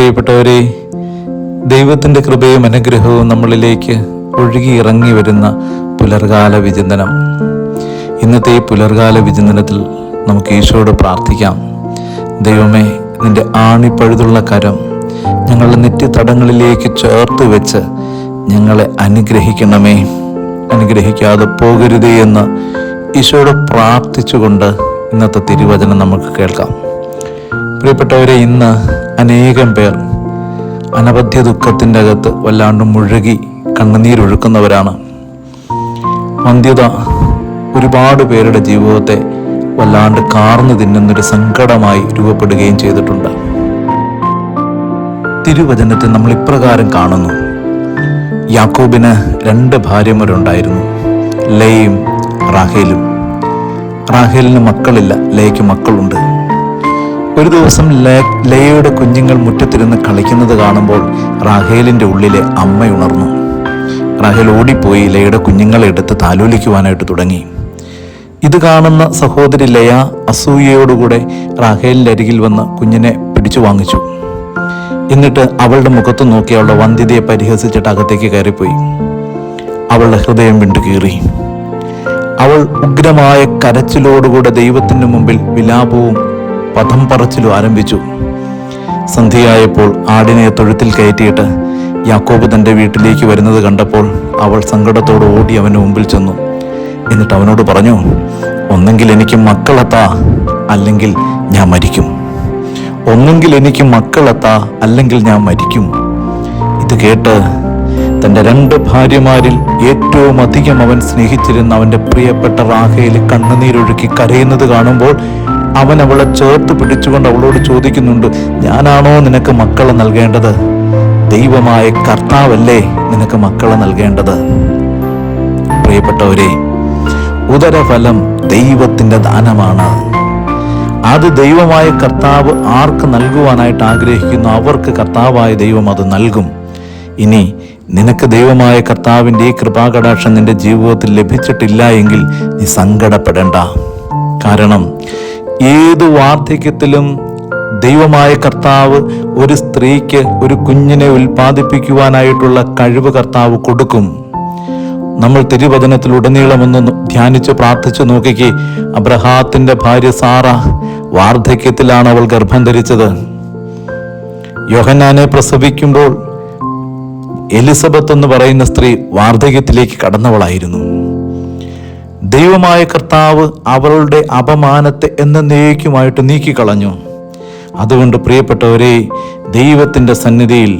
പ്രിയപ്പെട്ടവരെ ദൈവത്തിന്റെ കൃപയും അനുഗ്രഹവും നമ്മളിലേക്ക് ഒഴുകി ഇറങ്ങി വരുന്ന പുലർകാല വിചിന്തനം. ഇന്നത്തെ ഈ പുലർകാല വിചിന്തനത്തിൽ നമുക്ക് ഈശോയോട് പ്രാർത്ഥിക്കാം. ദൈവമേ നിന്റെ ആണിപ്പഴുതുള്ള കരം ഞങ്ങളുടെ നിത്യതടങ്ങളിലേക്ക് ചേർത്ത് വെച്ച് ഞങ്ങളെ അനുഗ്രഹിക്കണമേ. അനുഗ്രഹിക്കാതെ പോകരുതേ എന്ന് ഈശോയോട് പ്രാർത്ഥിച്ചുകൊണ്ട് ഇന്നത്തെ തിരുവചനം നമുക്ക് കേൾക്കാം. പ്രിയപ്പെട്ടവരെ ഇന്ന് അനേകം പേർ അനവധ്യ ദുഃഖത്തിന്റെ അകത്ത് വല്ലാണ്ട് മുഴുകി കണ്ണുനീരൊഴുക്കുന്നവരാണ്. വന്ധ്യത ഒരുപാട് പേരുടെ ജീവിതത്തെ വല്ലാണ്ട് കാർന്നു തിന്നുന്നൊരു സങ്കടമായി രൂപപ്പെടുകയും ചെയ്തിട്ടുണ്ട്. തിരുവചനത്തെ നമ്മൾ ഇപ്രകാരം കാണുന്നു. യാക്കോബിന് രണ്ട് ഭാര്യമാരുണ്ടായിരുന്നു ലേയും റാഹേലും. റാഹേലിന് മക്കളില്ല ലേയ്ക്ക് മക്കളുണ്ട്. ഒരു ദിവസം ലയയുടെ കുഞ്ഞുങ്ങൾ മുറ്റത്തിരുന്ന് കളിക്കുന്നത് കാണുമ്പോൾ റാഹേലിന്റെ ഉള്ളിലെ അമ്മ ഉണർന്നു. റാഹേൽ ഓടിപ്പോയി ലയയുടെ കുഞ്ഞുങ്ങളെ എടുത്ത് താലോലിക്കുവാനായിട്ട് തുടങ്ങി. ഇത് കാണുന്ന സഹോദരി ലയ അസൂയയോടുകൂടെ റാഹേലിന്റെ അരികിൽ വന്ന് കുഞ്ഞിനെ പിടിച്ചു വാങ്ങിച്ചു. എന്നിട്ട് അവളുടെ മുഖത്ത് നോക്കി അവളുടെ വന്ധ്യതയെ പരിഹസിച്ചിട്ട് അകത്തേക്ക് കയറിപ്പോയി. അവളുടെ ഹൃദയം വിണ്ടു കീറി. അവൾ ഉഗ്രമായ കരച്ചിലോടുകൂടെ ദൈവത്തിന് മുമ്പിൽ വിലാപവും പദം പറച്ചിലും ആരംഭിച്ചു. സന്ധ്യയായപ്പോൾ ആടിനെ തൊഴുത്തിൽ കയറ്റിയിട്ട് യാക്കോബ് തന്റെ വീട്ടിലേക്ക് വരുന്നത് കണ്ടപ്പോൾ അവൾ സങ്കടത്തോട് ഓടി അവന് മുമ്പിൽ ചെന്നു. എന്നിട്ട് അവനോട് പറഞ്ഞു ഒന്നെങ്കിൽ എനിക്ക് മക്കളെത്താ അല്ലെങ്കിൽ ഞാൻ മരിക്കും. ഒന്നെങ്കിൽ എനിക്ക് മക്കളെത്താ അല്ലെങ്കിൽ ഞാൻ മരിക്കും. ഇത് കേട്ട് തന്റെ രണ്ട് ഭാര്യമാരിൽ ഏറ്റവും അധികം അവൻ സ്നേഹിച്ചിരുന്ന അവന്റെ പ്രിയപ്പെട്ട റാഹയിൽ കണ്ണുനീരൊഴുക്കി കരയുന്നത് കാണുമ്പോൾ അവൻ അവളെ ചേർത്ത് പിടിച്ചുകൊണ്ട് അവളോട് ചോദിക്കുന്നുണ്ട് ഞാനാണോ നിനക്ക് മക്കളെ നൽകേണ്ടത്? ദൈവമായ കർത്താവല്ലേ നിനക്ക് മക്കളെ നൽകേണ്ടത്? പ്രിയപ്പെട്ടവരെ ഉദരഫലം ദൈവത്തിന്റെ ദാനമാണ്. അത് ദൈവമായ കർത്താവ് ആർക്ക് നൽകുവാനായിട്ട് ആഗ്രഹിക്കുന്നു അവർക്ക് കർത്താവായ ദൈവം അത് നൽകും. ഇനി നിനക്ക് ദൈവമായ കർത്താവിന്റെ ഈ കൃപാകടാക്ഷം നിന്റെ ജീവിതത്തിൽ ലഭിച്ചിട്ടില്ല എങ്കിൽ നീ സങ്കടപ്പെടേണ്ട. കാരണം ഏത് വാർദ്ധക്യത്തിലും ദൈവമായ കർത്താവ് ഒരു സ്ത്രീക്ക് ഒരു കുഞ്ഞിനെ ഉൽപ്പാദിപ്പിക്കുവാനായിട്ടുള്ള കഴിവ് കർത്താവ് കൊടുക്കും. നമ്മൾ തിരുവചനത്തിൽ ഉടനീളമൊന്ന് ധ്യാനിച്ച് പ്രാർത്ഥിച്ചു നോക്കിക്കേ. അബ്രഹാത്തിന്റെ ഭാര്യ സാറ വാർദ്ധക്യത്തിലാണ് അവൾ ഗർഭം ധരിച്ചത്. യോഹന്നാനെ പ്രസവിക്കുമ്പോൾ എലിസബത്ത് എന്ന് പറയുന്ന സ്ത്രീ വാർദ്ധക്യത്തിലേക്ക് കടന്നവളായിരുന്നു. ദൈവമായ കർത്താവ് അവളുടെ അപമാനത്തെ എന്നേക്കുമായിട്ട് നീക്കിക്കളഞ്ഞു. അതുകൊണ്ട് പ്രിയപ്പെട്ടവരെ ദൈവത്തിന്റെ സന്നിധിയിൽ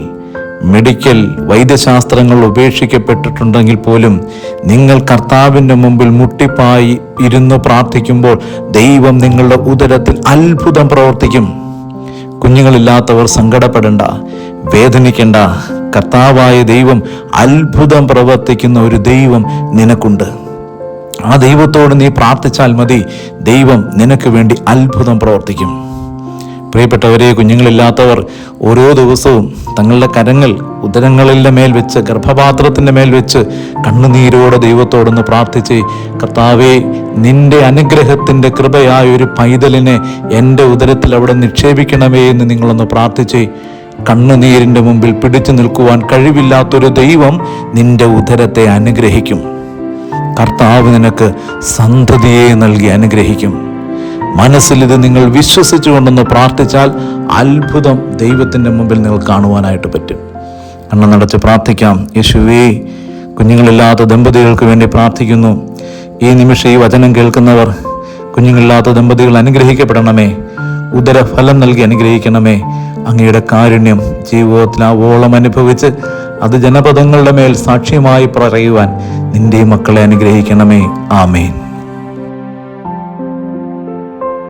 മെഡിക്കൽ വൈദ്യശാസ്ത്രങ്ങൾ ഉപേക്ഷിക്കപ്പെട്ടിട്ടുണ്ടെങ്കിൽ പോലും നിങ്ങൾ കർത്താവിന്റെ മുമ്പിൽ മുട്ടിപ്പായി ഇരുന്ന് പ്രാർത്ഥിക്കുമ്പോൾ ദൈവം നിങ്ങളുടെ ഉദരത്തിൽ അത്ഭുതം പ്രവർത്തിക്കും. കുഞ്ഞുങ്ങളില്ലാത്തവർ സങ്കടപ്പെടേണ്ട വേദനിക്കേണ്ട. കർത്താവായ ദൈവം അത്ഭുതം പ്രവർത്തിക്കുന്ന ഒരു ദൈവം നിനക്കുണ്ട്. ആ ദൈവത്തോട് നീ പ്രാർത്ഥിച്ചാൽ മതി. ദൈവം നിനക്ക് വേണ്ടി അത്ഭുതം പ്രവർത്തിക്കും. പ്രിയപ്പെട്ടവരെ കുഞ്ഞുങ്ങളില്ലാത്തവർ ഓരോ ദിവസവും തങ്ങളുടെ കരങ്ങൾ ഉദരങ്ങളിലെ മേൽ വെച്ച് ഗർഭപാത്രത്തിന്റെ മേൽ വെച്ച് കണ്ണുനീരോടെ ദൈവത്തോടൊന്ന് പ്രാർത്ഥിച്ച് കർത്താവെ നിന്റെ അനുഗ്രഹത്തിന്റെ കൃപയായ ഒരു പൈതലിനെ എന്റെ ഉദരത്തിൽ അവിടെ നിക്ഷേപിക്കണമേ എന്ന് നിങ്ങളൊന്ന് പ്രാർത്ഥിച്ച് കണ്ണുനീരിന്റെ മുമ്പിൽ പിടിച്ചു നിൽക്കുവാൻ കഴിവില്ലാത്തൊരു ദൈവം നിന്റെ ഉദരത്തെ അനുഗ്രഹിക്കും. കർത്താവ് നിനക്ക് സന്തതിയെ നൽകി അനുഗ്രഹിക്കും. മനസ്സിൽ ഇത് നിങ്ങൾ വിശ്വസിച്ചുകൊണ്ടൊന്ന് പ്രാർത്ഥിച്ചാൽ അത്ഭുതം ദൈവത്തിന്റെ മുമ്പിൽ നിങ്ങൾ കാണുവാനായിട്ട് പറ്റും. കണ്ണ നടച്ച് പ്രാർത്ഥിക്കാം. യേശുവേ കുഞ്ഞുങ്ങളില്ലാത്ത ദമ്പതികൾക്ക് വേണ്ടി പ്രാർത്ഥിക്കുന്നു. ഈ നിമിഷം ഈ വചനം കേൾക്കുന്നവർ കുഞ്ഞുങ്ങളില്ലാത്ത ദമ്പതികൾ അനുഗ്രഹിക്കപ്പെടണമേ. ഉദരഫലം നൽകി അനുഗ്രഹിക്കണമേ. അങ്ങയുടെ കാരുണ്യം ജീവിതത്തിൽ ആവോളം അനുഭവിച്ച് അത് ജനപദങ്ങളുടെ മേൽ സാക്ഷ്യമായി പറയുവാൻ നിന്റെ മക്കളെ അനുഗ്രഹിക്കണമേ. ആമേൻ.